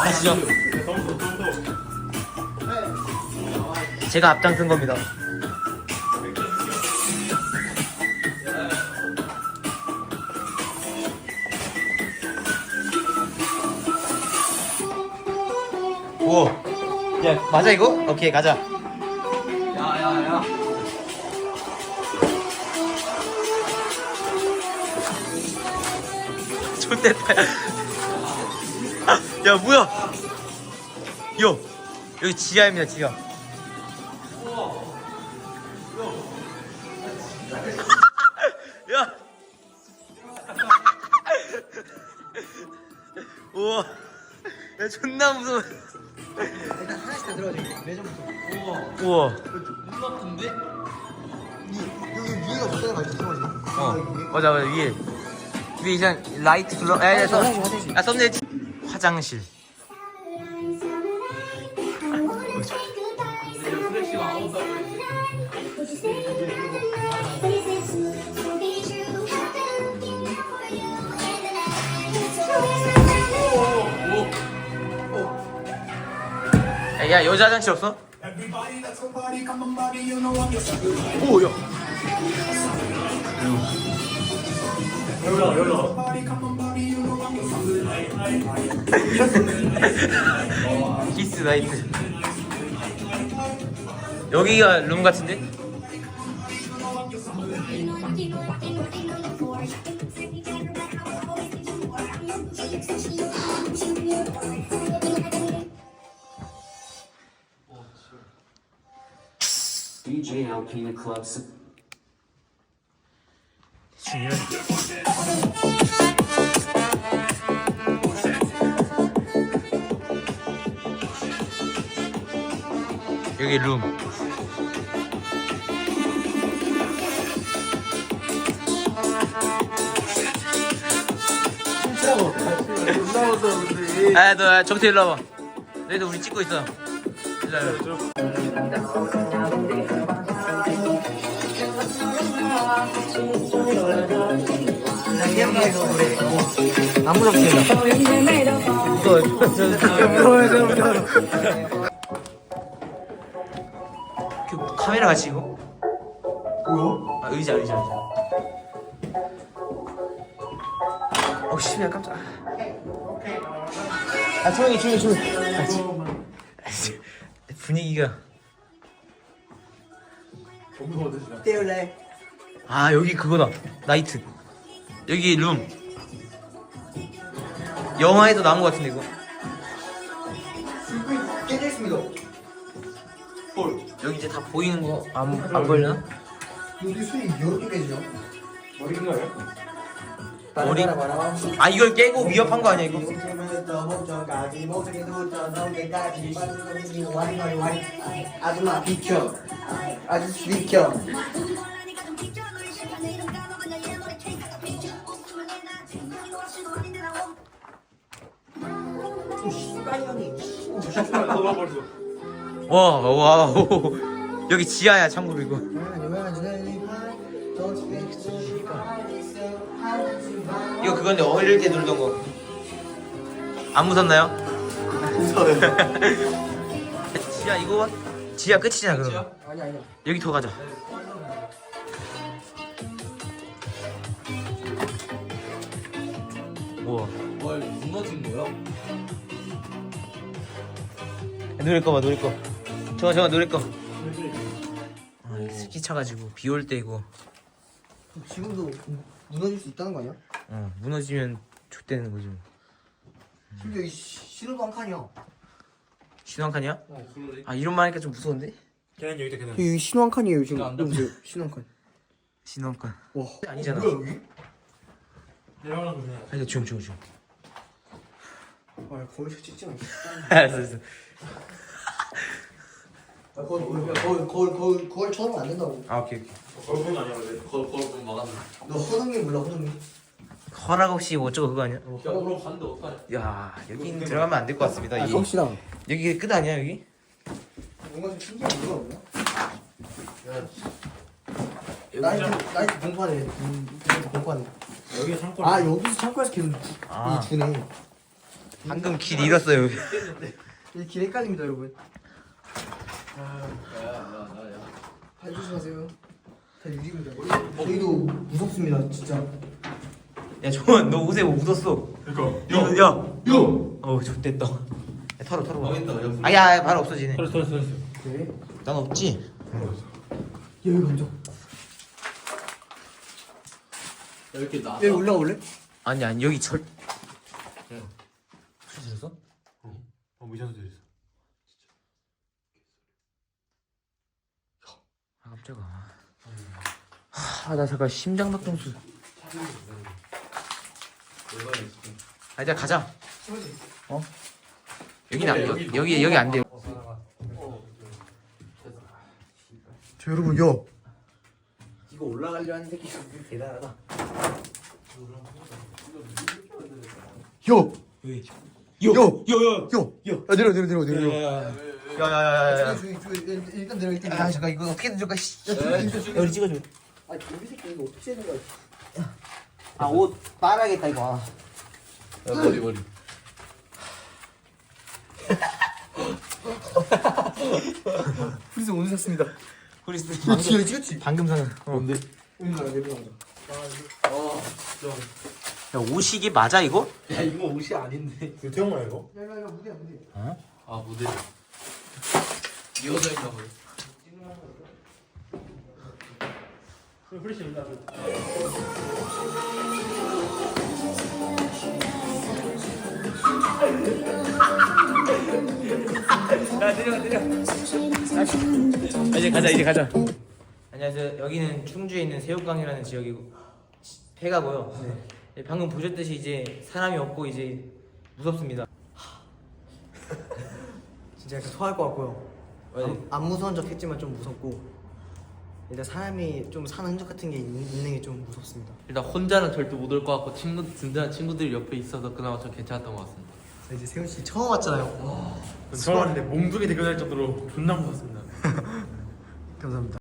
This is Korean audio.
가시죠. 제가 앞장선 겁니다. 오. 야, 맞아 이거? 오케이, 가자. 야야야. 좋됐다. 야, 뭐야? 요. 여기 지하입니다, 지하. 야. 우와. 야, 존나 무서워. 일단 하나씩 다 들어가자. 매점부터. 우와. 눈 아픈데? 여기 위에가? 성화지? 어. 맞아, 맞아, 위에. 위에 이상 라이트 글러, 야, 야, 썸, 화장실, 화장실. 야, 썸네일. 치- 화장실. 야, 야, 여자 화장실 없어? 오, 야. 키스 나이트. 여기가 룸 같은데? DJ Alpina Club. 중요한. 여기 룸. 아, 너 정태 일로 와봐. 너희도 우리 찍고 있어. 일로 와. 이야기에서 그래. 아무도 없지. 그 카메라 같이 이거? 뭐야? 아, 의자 의자 의자. 어우 씨야 깜짝. 아, 조용히, 조용히, 조용히. 분위기가. 떼울래? 아 여기 그거다. 나이트. 여기 룸. 영화에도 나온 것 같은데 이거. 깨져 있습니다. 여기 이제 다 보이는 거 안 안 걸려나? 여기 술이 이렇게 깨지죠? 머리인가요? 머리? 아 이걸 깨고 위협한 거 아니야 이거? 아줌마 비켜 아저씨 비켜 너가 벌써. 와 와. 오. 여기 지하야 참고로 이거. 이거 그건데 어릴 때 놀던 거. 안 무섭나요? 무서워요. 지하 이거 지하 끝이잖아 그럼. 아니 아니 여기 더 가자. 우와. 뭘 무너진 거야? 노래 꺼봐 노래 꺼. 저거 저거 노래 꺼. 아, 이거 스키 차가지고 비 올때 이거 지금도 무너질 수 있다는 거 아니야? 어, 무너지면 좆되는 거지. 뭐. 심지어 이 시- 신호도 한 칸이야 신호 한 칸이야? 어. 아 이런 말 하니까 좀 무서운데? 걔는 여기다 걔는. 여기 신호 한 칸이에요 지금 안 잡혀. 여보세요 신호 한 칸. 신호 한 칸. 와 아니잖아. 뭐야 여기? 내려가는 거네. 아니 조용 조용 조용. 아 거기서 찍지 마. 알았어 알았어. 아, 거기 거기 거기 거기 쳐다보면 안 된다고. 아 오케이 오케이. 걸본 아니야 근데. 걸 걸본 막았네. 너 허둥이 몰라 허둥이? 허락 없이 뭐 어쩌고 그거 아니야? 야 그럼 갔는데 어떡하냐? 야 여기 들어가면 안 될 것 같습니다. 이, 성씨다. 여기 끝 아니야 여기? 뭔가 좀 신기한 이유가 없나? 나이트 나이트 공판에 음, 나이트 공판에. 여기 창고. 아 여기서 창고에서 계속 아. 이 주네. 방금 길 잃었어요. 이길 헷갈립니다 여러분. 발 조심하세요. 다 유리입니다. 저희도 무섭습니다 진짜. 야 조원 너 옷에 뭐 묻었어. 그니까 야. 야. 어우 좋됐다. 야, 털어 털어. 야 아야 바로 없어지네. 털었어 털었어 털었어 네. 난 없지. 여기 먼저. 이렇게 나 여기 올라가 볼래? 아니 아니 여기 절. 술 들었어? 어 무슨 소리 있어 깜짝아. 아 나 잠깐 심장 박동수. 아 이제 가자. 어? 여기는 안, 여기 여기 여기 안 돼. 저 여러분 야. 이거 올라가려 하는 새끼 대단하다. 야. 왜? 요. 요, 요, 야. 야 내려 내려 내려 내려. 야야야야야. 저기 일단 내려 일단 아. 잠깐 이거 줄까? 씨. 야. 야 우리 찍어줘. 아 여기 새끼 이거 어떻게 되는 거야? 아 옷 빨아야겠다 이거. 아. 머리 머리 프리즈 오늘 샀습니다. 크리스 이거 찍었지? 방금 산. 뭔데? 오늘 나가 내려 나가. 야 옷이기 맞아 이거? 야 이거 옷이 아닌데 태영아 이거? 야야야 무대야 무대. 아 무대 이어져 있나 온다 야 내려 내려. 아, 이제 가자 이제 가자. 안녕하세요. 여기는 충주에 있는 새우깡이라는 지역이고 폐가고요. 네, 방금 보셨듯이 이제 사람이 없고 이제 무섭습니다. 진짜 약간 토할 것 같고요. 왜? 안, 안 무서운 척 했지만 좀 무섭고 일단 사람이 좀 사는 흔적 같은 게 있는, 있는 게 좀 무섭습니다. 일단 혼자는 절대 못 올 것 같고 친구 든든한 친구들이 옆에 있어서 그나마 좀 괜찮았던 것 같습니다. 자, 이제 세훈 씨 처음 왔잖아요. 처음 왔는데 몽둥이 대결할 정도로 존나 무섭습니다. 감사합니다.